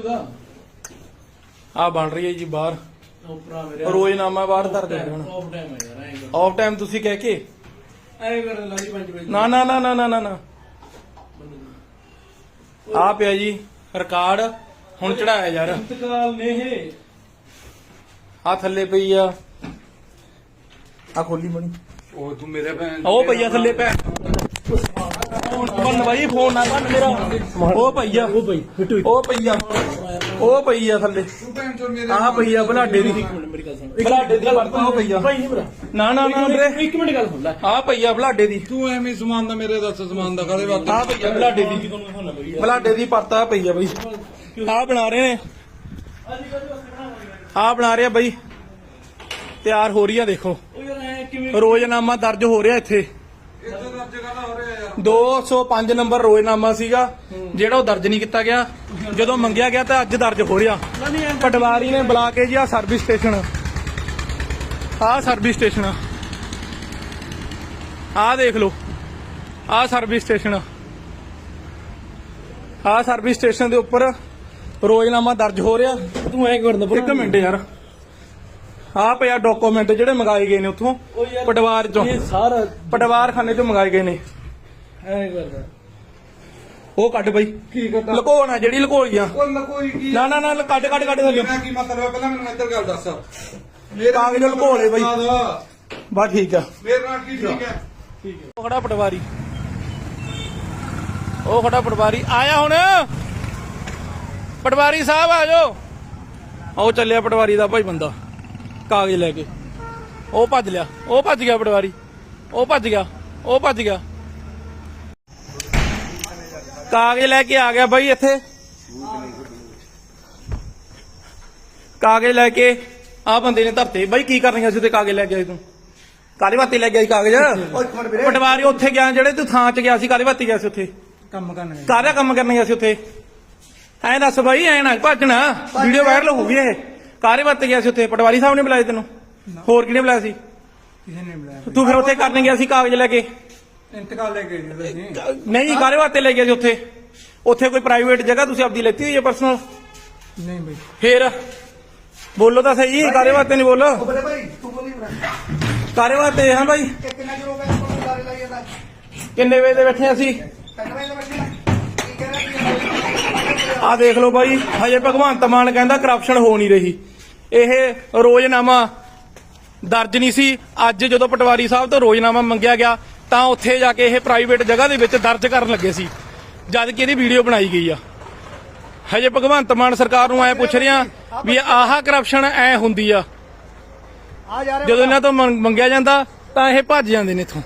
ਉਹਦਾ ਆ ਬਣ ਰਹੀ ਹੈ ਜੀ ਬਾਹਰ। ਉਹ ਭਰਾ ਮੇਰੇ ਰੋਜ਼ਨਾਮਾ ਬਾਹਰ ਧਰ ਦੇ ਹੁਣ ਆਫ ਟਾਈਮ ਹੈ ਯਾਰ ਐਂ ਕਰ। ਆਫ ਟਾਈਮ ਤੁਸੀਂ ਕਹਿ ਕੇ? ਐਂ ਕਰ ਲਾਜੀ 5 ਵਜੇ। ਨਾ ਨਾ ਨਾ ਨਾ ਨਾ ਨਾ ਨਾ। ਆ ਪਿਆ ਜੀ ਰਿਕਾਰਡ ਹੁਣ ਚੜਾਇਆ ਯਾਰ। ਇੰਤਕਾਲ ਨੇ ਇਹ। ਆ ਥੱਲੇ ਪਈ ਆ। ਆ ਖੋਲੀ ਬਣੀ ਉਹ ਤੂੰ ਮੇਰੇ ਭੈਣ ਉਹ ਪਈਆ ਥੱਲੇ ਪੈ। ਬੰਨ ਬਾਈ ਫੋਨ ਨਾ ਬੰਨ ਮੇਰਾ। ਉਹ ਪਈਆ ਉਹ ਬਈ ਫਿੱਟੂ ਉਹ ਪਈਆ ਉਹ ਪਈਆ ਥੱਲੇ। ਤੂੰ ਭੈਣ ਚੋਰ ਮੇਰੇ ਆਹ ਪਈਆ ਬਲਾਡੇ ਦੀ। ਮੇਰੀ ਗੱਲ ਸੁਣ ਬਲਾਡੇ ਦੀ ਵਰਤੋਂ ਉਹ ਪਈਆ ਭਾਈ ਨਹੀਂ ਭਰਾ। ਨਾ ਨਾ ਨਾ ਵੀਰੇ। ਇੱਕ ਮਿੰਟ ਗੱਲ ਸੁਣ ਲੈ। ਆ ਪਈਆ ਬਲਾਡੇ ਦੀ। ਤੂੰ ਐਵੇਂ ਸਮਾਨ ਦਾ ਮੇਰੇ ਦੱਸ ਸਮਾਨ ਦਾ ਕਾਲੇ ਬਾਤ ਆ। ਪਈਆ ਬਲਾਡੇ ਦੀ ਬਲਾਡੇ ਦੀ ਪਰਤਾ ਪਈਆ ਬਈ। ਆ ਬਣਾ ਰਹੇ ਨੇ। ਆ ਬਣਾ ਰਿਹਾ ਬਈ। ਤਿਆਰ ਹੋ ਰਹੀ ਆ ਦੇਖੋ। ਰੋਜ਼ਨਾਮਾ ਦਰਜ ਹੋ ਰਿਹਾ ਇੱਥੇ। ਇੱਥੇ ਦਾ ਜਗ੍ਹਾ ਦਾ ਹੋ ਰਿਹਾ ਯਾਰ। 205 ਨੰਬਰ ਰੋਜ਼ਨਾਮਾ ਸੀਗਾ ਜਿਹੜਾ ਉਹ ਦਰਜ ਨਹੀਂ ਕੀਤਾ ਗਿਆ। ਜਦੋਂ ਮੰਗਿਆ ਗਿਆ ਤਾਂ ਅੱਜ ਦਰਜ ਹੋ ਰਿਹਾ। ਪਟਵਾਰੀ ਨੇ ਬੁਲਾ ਕੇ ਜੀ ਆ ਸਰਵਿਸ ਸਟੇਸ਼ਨ ਆ ਸਰਵਿਸ ਸਟੇਸ਼ਨ ਆ ਦੇਖ ਲਓ। ਆ ਸਰਵਿਸ ਸਟੇਸ਼ਨ ਆ ਸਰਵਿਸ ਸਟੇਸ਼ਨ ਦੇ ਉੱਪਰ ਰੋਜ਼ਨਾਮਾ ਦਰਜ ਹੋ ਰਿਹਾ। ਤੂੰ ਐਂ ਕਰਦਾ ਇੱਕ ਮਿੰਟ ਯਾਰ। ਆ ਪਿਆ ਡਾਕੂਮੈਂਟ ਜਿਹੜੇ ਮੰਗਾਏ ਗਏ ਨੇ ਉੱਥੋਂ ਉਹ ਯਾਰ ਪਟਵਾਰ ਚੋਂ। ਇਹ ਸਾਰਾ ਪਟਵਾਰਖਾਨੇ ਚੋਂ ਮੰਗਾਏ ਗਏ ਨੇ। ਐਂ ਕਰਦਾ ਉਹ ਕੱਢ ਬਈ। ਕੀ ਕਰਦਾ? ਲੁਕੋਣਾ ਜਿਹੜੀ ਲੁਕੋਈ ਆ। ਉਹ ਨਾ ਕੋਈ ਕੀ? ਨਾ ਨਾ ਨਾ ਕੱਢ ਕੱਢ ਕੱਢ ਥੱਲੇ ਮੇਰਾ ਕੀ ਮਤਲਬ ਹੈ? ਪਹਿਲਾਂ ਮੈਨੂੰ ਇੱਧਰ ਗੱਲ ਦੱਸ। ਮੇਰੇ ਕਾਗਜ਼ ਲੁਕੋ ਲਏ ਬਈ। ਬਸ ਠੀਕ ਆ। ਮੇਰੇ ਨਾਲ ਕੀ ਠੀਕ ਹੈ? ਉਹ ਖੜਾ ਪਟਵਾਰੀ। ਉਹ ਖੜਾ ਪਟਵਾਰੀ। ਆਇਆ ਹੁਣ। ਪਟਵਾਰੀ ਸਾਹਿਬ ਆ ਜਾਓ। ਉਹ ਚੱਲਿਆ ਪਟਵਾਰੀ ਦਾ ਭਾਈ ਬੰਦਾ। ਕਾਗਜ਼ ਲੈ ਕੇ। ਉਹ ਭੱਜ ਲਿਆ ਉਹ ਭੱਜ ਗਿਆ ਪਟਵਾਰੀ। ਉਹ ਭੱਜ ਗਿਆ ਉਹ ਭੱਜ ਗਿਆ। ਕਾਗਜ਼ ਲੈ ਕੇ ਆ ਗਿਆ ਬਾਈ ਇੱਥੇ। ਕਾਗਜ਼ ਲੈ ਕੇ ਆ ਬੰਦੇ ਨੇ ਧਰਤੇ। ਬਾਈ ਕੀ ਕਰਨੀਆਂ ਸੀ ਤੇ ਕਾਗਜ਼ ਲੈ ਕੇ ਆਏ ਤੂੰ? ਕਾਲੇ ਬਾਤੀ ਲੈ ਗਿਆ ਸੀ ਕਾਗਜ਼? ਪਟਵਾਰੀ ਉੱਥੇ ਗਿਆ ਜਿਹੜੇ ਤੂੰ ਥਾਂ 'ਚ ਗਿਆ ਸੀ ਕਾਲੇ ਬਾਤੀ ਗਿਆ ਸੀ ਉੱਥੇ। ਕੰਮ ਕਰਨਾ ਕਾਹਦਾ ਕੰਮ ਕਰਨ ਗਿਆ ਸੀ ਉੱਥੇ? ਐਂ ਦੱਸ ਬਾਈ ਐਂ ਨਾ ਭੱਜਣਾ। ਵੀਡੀਓ ਵਾਇਰਲ ਹੋ ਗਈ ਇਹ। ਕਾਰੇ ਬਾਤੇ ਗਿਆ ਸੀ ਉੱਥੇ ਪਟਵਾਰੀ ਸਾਹਿਬ ਨੇ ਬੁਲਾਇਆ ਤੈਨੂੰ? ਹੋਰ ਕਿਹਨੇ ਬੁਲਾਇਆ ਸੀ? ਕਿਸੇ ਨੇ ਬੁਲਾਇਆ ਤੂੰ ਫਿਰ ਉੱਥੇ ਕਰਨ ਗਿਆ ਸੀ ਕਾਗਜ਼ ਲੈ ਕੇ? ਇੰਤਕਾਲ ਲੈ ਕੇ ਗਏ ਸੀ ਨਹੀਂ ਕਾਰੇ ਬਾਤੇ ਲੈ ਗਿਆ ਸੀ ਉੱਥੇ? ਉੱਥੇ ਕੋਈ ਪ੍ਰਾਈਵੇਟ ਜਗ੍ਹਾ ਤੁਸੀਂ ਆਪਦੀ ਲੈਤੀ ਹੋਈ ਹੈ ਪਰਸਨਲ ਨਹੀਂ ਬਈ। ਫੇਰ? ਬੋਲੋ ਤਾਂ ਸਹੀ ਕਾਰੇ ਬਾਤੇ ਨਹੀਂ ਬੋਲੋ? ਬਲੇ ਭਾਈ ਤੂੰ ਬੋਲੀ ਕਾਰੇ ਬਾਤੇ ਹਾਂ ਬਾਈ? ਕਿ ਕਿੰਨਾ ਚਿਰ ਹੋ ਗਿਆ ਤੁਹਾਨੂੰ ਲਾਰੇ ਲਾਈ ਜਾਂਦਾ? ਕਿੰਨੇ ਵਜੇ ਦੇ ਬੈਠੇ ਅਸੀਂ? ਆ ਦੇਖ ਲਓ ਬਾਈ ਹਜੇ ਭਗਵੰਤ ਮਾਨ ਕਹਿੰਦਾ ਕਰਪਸ਼ਨ ਹੋ ਨਹੀਂ ਰਹੀ। ਇਹ ਰੋਜ਼ਨਾਮਾ ਦਰਜ ਨਹੀਂ ਸੀ। ਅੱਜ ਜਦੋਂ ਪਟਵਾਰੀ ਸਾਹਿਬ ਤੋਂ ਰੋਜ਼ਨਾਮਾ ਮੰਗਿਆ ਗਿਆ ਤਾਂ ਉੱਥੇ ਜਾ ਕੇ ਇਹ ਪ੍ਰਾਈਵੇਟ ਜਗ੍ਹਾ ਦੇ ਵਿੱਚ ਦਰਜ ਕਰਨ ਲੱਗੇ ਸੀ ਜਦ ਕਿ ਇਹਦੀ ਵੀਡੀਓ ਬਣਾਈ ਗਈ ਆ। ਹਜੇ ਭਗਵੰਤ ਮਾਨ ਸਰਕਾਰ ਨੂੰ ਐ ਪੁੱਛ ਰਿਆਂ ਵੀ ਆਹ ਕਰਪਸ਼ਨ ਐ ਹੁੰਦੀ ਆ। ਜਦੋਂ ਇਹਨਾਂ ਤੋਂ ਮੰਗ- ਮੰਗਿਆ ਜਾਂਦਾ ਤਾਂ ਇਹ ਭੱਜ ਜਾਂਦੇ ਨੇ ਇੱਥੋਂ।